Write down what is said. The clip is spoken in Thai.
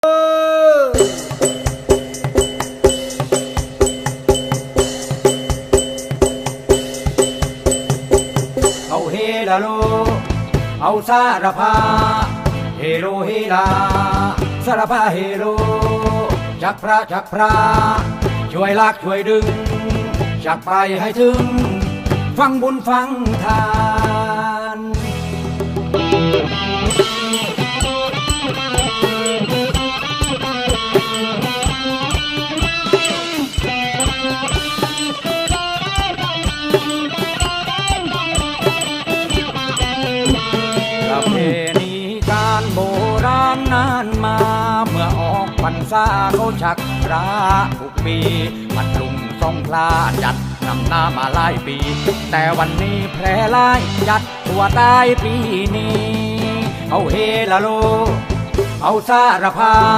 เอาเฮลาโล เอาสารพา เฮโลเฮลา สารพาเฮโล จักพระจักพระ ช่วยลากช่วยดึง จักไปให้ถึง ฟังบุญฟังทาน ประเพณีการโบราณนานมา เมื่อออกพรรษาเขาชักพระทุกปีพัดลุงสองพลาจัดนำหน้ามาหลายปี แต่วันนี้แพร่หลายจัดตัวตายปีนี้ เอาเฮลาโล เอาสารพา